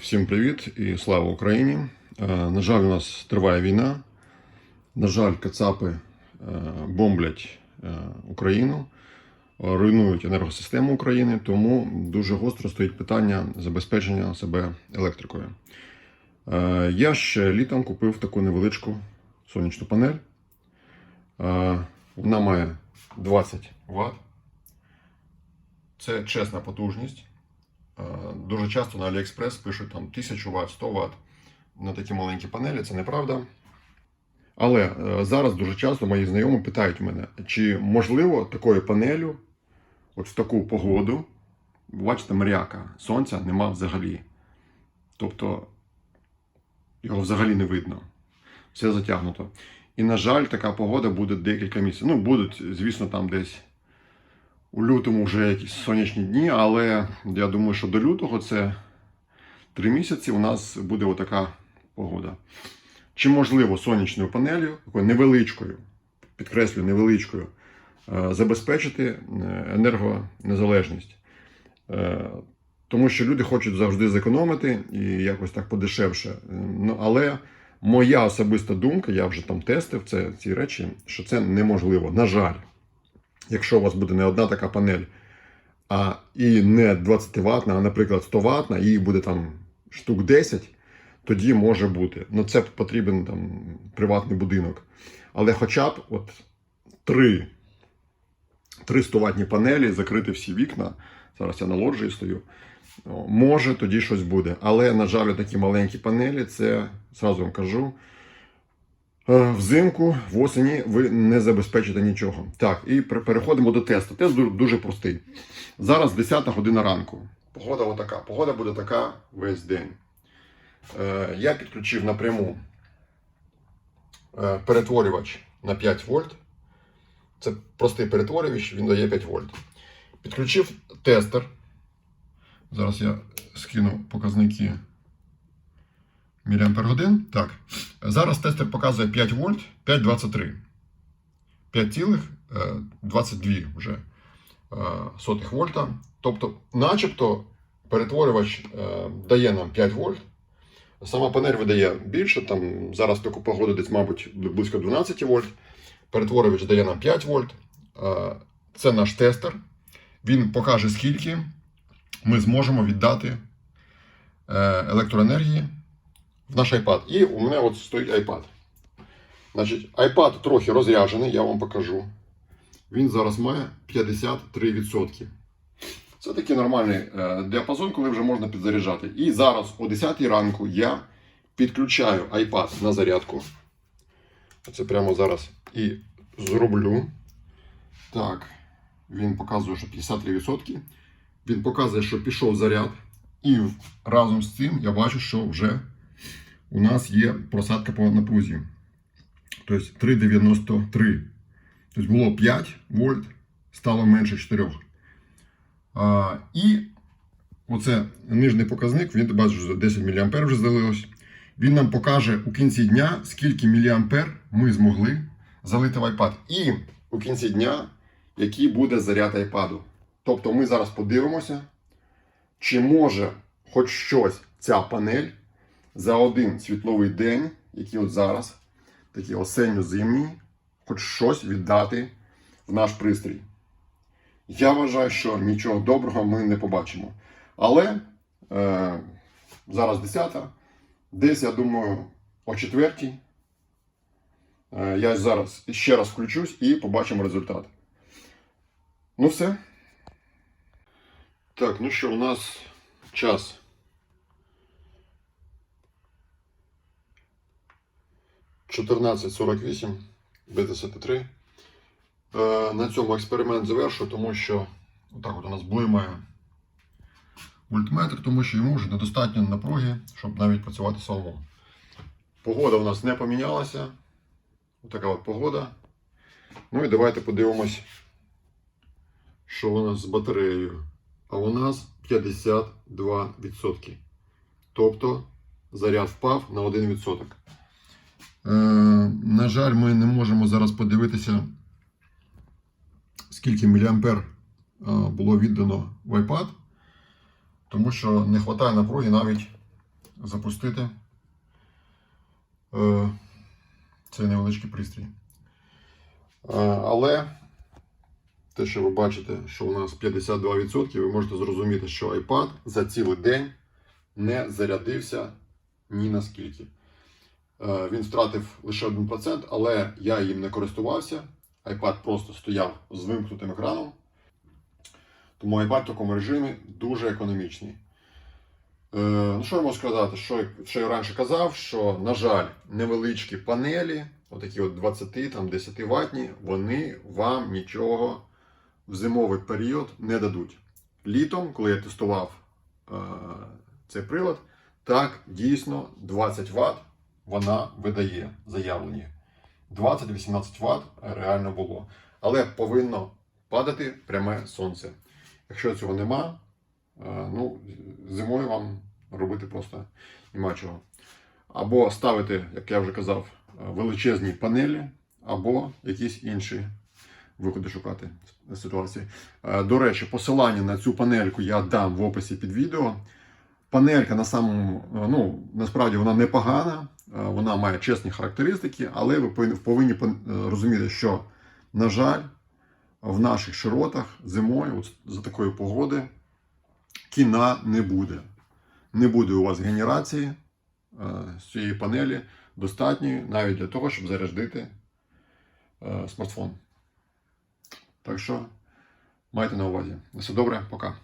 Всім привіт і слава Україні. Е, На жаль, у нас триває війна. На жаль, кацапи е, бомблять е, Україну, руйнують енергосистему України, тому дуже гостро стоїть питання забезпечення себе електрикою. Я ще літом купив таку невеличку сонячну панель. Вона має 20 Вт. Це чесна потужність. Е, Дуже часто на AliExpress пишуть там 1000 Вт, 100 Вт на такі маленькі панелі, це неправда. Але е, зараз дуже часто мої знайомі питають мене, чи можливо такою панелю, от в таку погоду, бачите, мряка, сонця нема взагалі. Тобто його взагалі не видно. Все затягнуто. І, на жаль, така погода буде декілька місяців. Ну, будуть, звісно, там десь у лютому вже якісь сонячні дні, але я думаю, що до лютого це три місяці у нас буде отака погода. Чи можливо сонячною панелью, такою невеличкою, підкреслюю, невеличкою, е, забезпечити е, енергонезалежність? Е, Тому що люди хочуть завжди зекономити і якось так подешевше. Ну, але моя особиста думка, я вже там тестив це, ці речі, що це неможливо. На жаль якщо у вас буде не одна така панель, а і не 20 ватна, а, наприклад, 100 ватна, і буде там штук 10, тоді може бути. Ну, це потрібен там приватний будинок. Але хоча б от три, три 100 ватні панелі, закрити всі вікна. Зараз я на лоджії стою. Може, тоді щось буде. Але, на жаль, такі маленькі панелі, це зразу вам кажу. Е, Взимку, в осені ви не забезпечите нічого. Так, і переходимо до тесту. Тест дуже простий. Зараз 10 година ранку. Погода отака. Погода буде така весь день. Е, Я підключив напряму е, перетворювач на 5 вольт. Це простий перетворювач, він дає 5 вольт. Підключив тестер. Зараз я скину показники міліампер. Так. Зараз тестер показує 5 вольт, 5,23. 5,22 вже е, сотих вольта. Тобто, начебто, перетворювач е, дає нам 5 вольт. Сама панель видає більше, там зараз таку погоду десь, мабуть, близько 12 вольт. Перетворювач дає нам 5 вольт. Е, Це наш тестер. Він покаже, скільки ми зможемо віддати е, електроенергії в наш iPad. І у мене от стоїть iPad. Значить, iPad трохи розряджений, я вам покажу. Він зараз має 53%. Це такий нормальний е, діапазон, коли вже можна підзаряджати. І зараз о 10 ранку я підключаю iPad на зарядку. Це прямо зараз і зроблю. Так, він показує, що 53%. Він показує, що пішов заряд. І разом з цим я бачу, що вже у нас є просадка по напрузі. Тобто 3,93. Тобто було 5 вольт, стало менше 4. А, і оце нижній показник, він бачиш, що 10 мА вже залилось. Він нам покаже у кінці дня, скільки міліампер ми змогли залити в iPad. І у кінці дня, який буде заряд iPad. Тобто ми зараз подивимося, чи може хоч щось ця панель за один світловий день, який от зараз, такий осенньо-зимній, хоч щось віддати в наш пристрій. Я вважаю, що нічого доброго ми не побачимо. Але е, зараз 10, десь, я думаю, о 4. Е, я зараз ще раз включусь і побачимо результат. Ну все. Так, ну що, у нас час. Чотирнадцять сорок вісім, БТСТ-3. Е, на цьому експеримент завершу, тому що отак от у нас блимає вольтметр, тому що йому вже недостатньо напруги, щоб навіть працювати самому. Погода у нас не помінялася. Отака от погода. Ну і давайте подивимось, що у нас з батареєю. А у нас 52%. Тобто заряд впав на 1%. Е, на жаль, ми не можемо зараз подивитися, скільки міліампер е, було віддано в iPad, тому що не вистачає напруги навіть запустити е, цей невеличкий пристрій. Але те, що ви бачите, що у нас 52%, ви можете зрозуміти, що iPad за цілий день не зарядився ні наскільки. Е, Він втратив лише 1%, але я їм не користувався. iPad просто стояв з вимкнутим екраном. Тому iPad в такому режимі дуже економічний. Е, ну, що я можу сказати? Що, що я раніше казав, що, на жаль, невеличкі панелі, отакі от 20 там, 10 ватні, вони вам нічого в зимовий період не дадуть. Літом, коли я тестував е, цей прилад, так дійсно 20 Вт вона видає заявлені. 20-18 Вт реально було. Але повинно падати пряме сонце. Якщо цього нема, е, ну, зимою вам робити просто нема чого. Або ставити, як я вже казав, е, величезні панелі, або якісь інші виходи шукати ситуації. Е, До речі, посилання на цю панельку я дам в описі під відео. Панелька на самому, ну, насправді вона непогана, вона має чесні характеристики, але ви повинні- е, розуміти, що, на жаль, в наших широтах зимою, от за такої погоди, кіна не буде. Не буде у вас генерації е, з цієї панелі достатньої навіть для того, щоб заряджити е, смартфон. Так що майте на увазі. На все добре, пока.